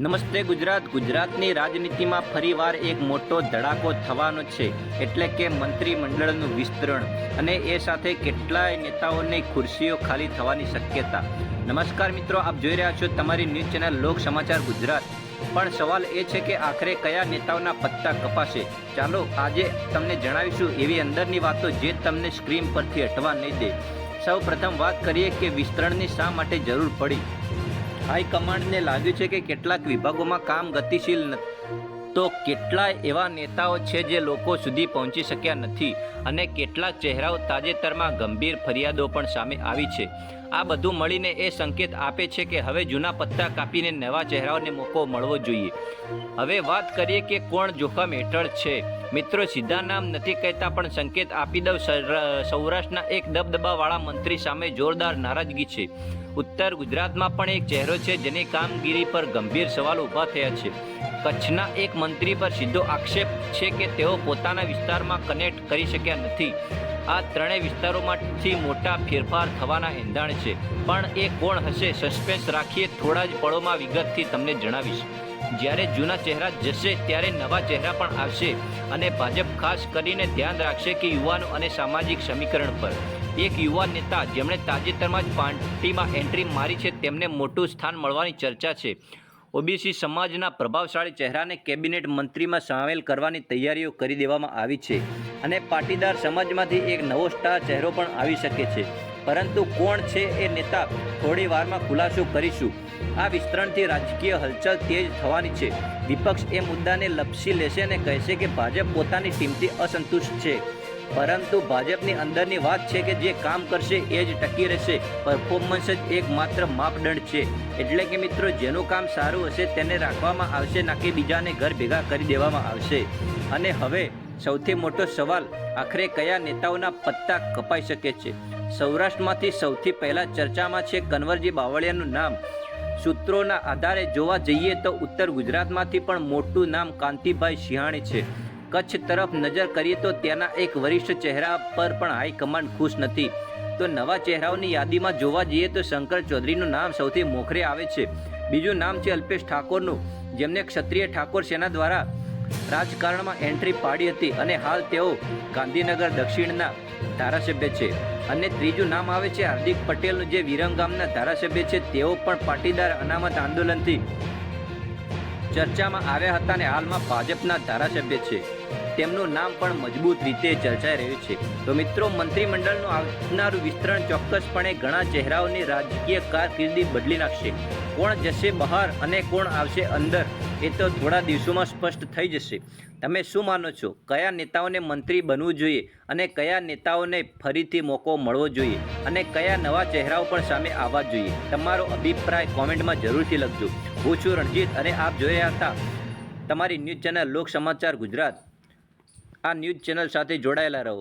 નમસ્તે ગુજરાત. ગુજરાતની રાજનીતિમાં ફરીવાર એક મોટો ધડાકો થવાનો છે, એટલે કે મંત્રીમંડળનું વિસ્તરણ. અને એ સાથે કેટલાય નેતાઓની ખુરશીઓ ખાલી થવાની શક્યતા. નમસ્કાર મિત્રો, આપ જોઈ રહ્યા છો તમારી ન્યૂઝ ચેનલ લોક સમાચાર ગુજરાત. પણ સવાલ એ છે કે આખરે કયા નેતાઓના પત્તા કપાશે? ચાલો આજે તમને જણાવીશું એવી અંદરની વાતો જે તમને સ્ક્રીન પરથી હટવા નહીં દે. સૌ પ્રથમ વાત કરીએ કે વિસ્તરણની શા માટે જરૂર પડી? હાઈકમાન્ડને લાગ્યું છે કે કેટલાક વિભાગોમાં કામ ગતિશીલ નથી તો કેટલાય એવા નેતાઓ છે જે લોકો સુધી પહોંચી શક્યા નથી અને કેટલાક ચહેરાઓ તાજેતરમાં ગંભીર ફરિયાદો પણ સામે આવી છે. આ બધું મળીને એ સંકેત આપે છે કે હવે જૂના પત્તા કાપીને નવા ચહેરાઓને મોકો મળવો જોઈએ. હવે વાત કરીએ કે કોણ જોખમ હેઠળ છે. મિત્રો, સીધા નામ નથી કહેતા, પણ સંકેત આપી દઉં. સૌરાષ્ટ્રના એક દબદબાવાળા મંત્રી સામે જોરદાર નારાજગી છે. ઉત્તર ગુજરાતમાં પણ એક ચહેરો છે જેની કામગીરી પર ગંભીર સવાલ ઊભા થયા છે. કચ્છના એક મંત્રી પર સીધો આક્ષેપ છે કે તેઓ પોતાના વિસ્તારમાં કનેક્ટ કરી શક્યા નથી. આ ત્રણેય વિસ્તારોમાંથી મોટા ફેરફાર થવાના એંધાણ છે. પણ એ કોણ હશે સસ્પેન્સ રાખીએ થોડા જ પળોમાં વિગતથી તમને જણાવીશ. જ્યારે જૂના ચહેરા જશે ત્યારે નવા ચહેરા પણ આવશે અને ભાજપ ખાસ કરીને ધ્યાન રાખશે કે યુવાનો અને સામાજિક સમીકરણ પર. એક યુવા નેતા જેમણે તાજેતરમાં જ પાર્ટીમાં એન્ટ્રી મારી છે તેમને મોટું સ્થાન મળવાની ચર્ચા છે. ઓબીસી સમાજના પ્રભાવશાળી ચહેરાને કેબિનેટ મંત્રીમાં સામેલ કરવાની તૈયારીઓ કરી દેવામાં આવી છે અને પાટીદાર સમાજમાંથી એક નવો સ્ટાર ચહેરો પણ આવી શકે છે. પરંતુ કોણ છે એ નેતા થોડી વારમાં ખુલાસો કરીશું. આ વિસ્તરણથી રાજકીય હલચલ તેજ થવાની છે. વિપક્ષ એ મુદ્દાને લપસી લેશે અને કહેશે કે ભાજપ પોતાની ટીમથી અસંતુષ્ટ છે. પરંતુ ભાજપની અંદરની વાત છે કે જે કામ કરશે એ જ ટકી રહેશે. પરફોર્મન્સ જ એકમાત્ર માપદંડ છે. એટલે કે મિત્રો, જેનું કામ સારું હશે તેને રાખવામાં આવશે, ના કે બીજાને ઘર ભેગા કરી દેવામાં આવશે. અને હવે સૌથી મોટો સવાલ, આખરે કયા નેતાઓના પત્તા કપાઈ શકે છે? સૌરાષ્ટ્રમાંથી સૌથી પહેલા ચર્ચામાં છે કન્વરજી બાવળિયાનું નામ. સૂત્રોના આધારે જોવા જઈએ તો ઉત્તર ગુજરાતમાંથી પણ મોટું નામ કાંતિભાઈ સિંહાણી છે. કચ્છ તરફ નજર કરીએ તો ત્યાંના એક વરિષ્ઠ ચહેરા પર પણ હાઈકમાન્ડ ખુશ નથી. તો નવા ચહેરાઓની યાદીમાં જોવા જઈએ તો શંકર ચૌધરીનું નામ સૌથી મોખરે આવે છે. બીજું નામ છે અલ્પેશ ઠાકોરનું, જેમને ક્ષત્રિય ઠાકોર સેના દ્વારા રાજકારણમાં એન્ટ્રી પાડી હતી અને હાલ તેઓ ગાંધીનગર દક્ષિણના ધારાસભ્ય છે. અને ત્રીજું નામ આવે છે હાર્દિક પટેલનું, જે વિરમગામના ધારાસભ્ય છે. તેઓ પણ પાટીદાર અનામત આંદોલનથી ચર્ચામાં આવ્યા હતા અને હાલમાં ભાજપના ધારાસભ્ય છે. તેમનું નામ પણ મજબૂત રીતે ચર્ચાઈ રહ્યું છે. તો મિત્રો, મંત્રીમંડળનું આવનારું વિસ્તરણ ચોક્કસપણે ઘણા ચહેરાઓની રાજકીય કારકિર્દી બદલી નાખશે. કોણ જશે બહાર અને કોણ આવશે અંદર, એ તો થોડા દિવસોમાં સ્પષ્ટ થઈ જશે. તમે શું માનો છો? કયા નેતાઓને મંત્રી બનવું જોઈએ અને કયા નેતાઓને ફરીથી મોકો મળવો જોઈએ? અને કયા નવા ચહેરાઓ પણ સામે આવવા જોઈએ? તમારો અભિપ્રાય કોમેન્ટમાં જરૂરથી લખજો. હું છું રણજીત અને આપ રહ્યા હતા તમારી ન્યૂઝ ચેનલ લોક સમાચાર ગુજરાત. આ ન્યૂઝ ચેનલ સાથે જોડાયેલા રહો.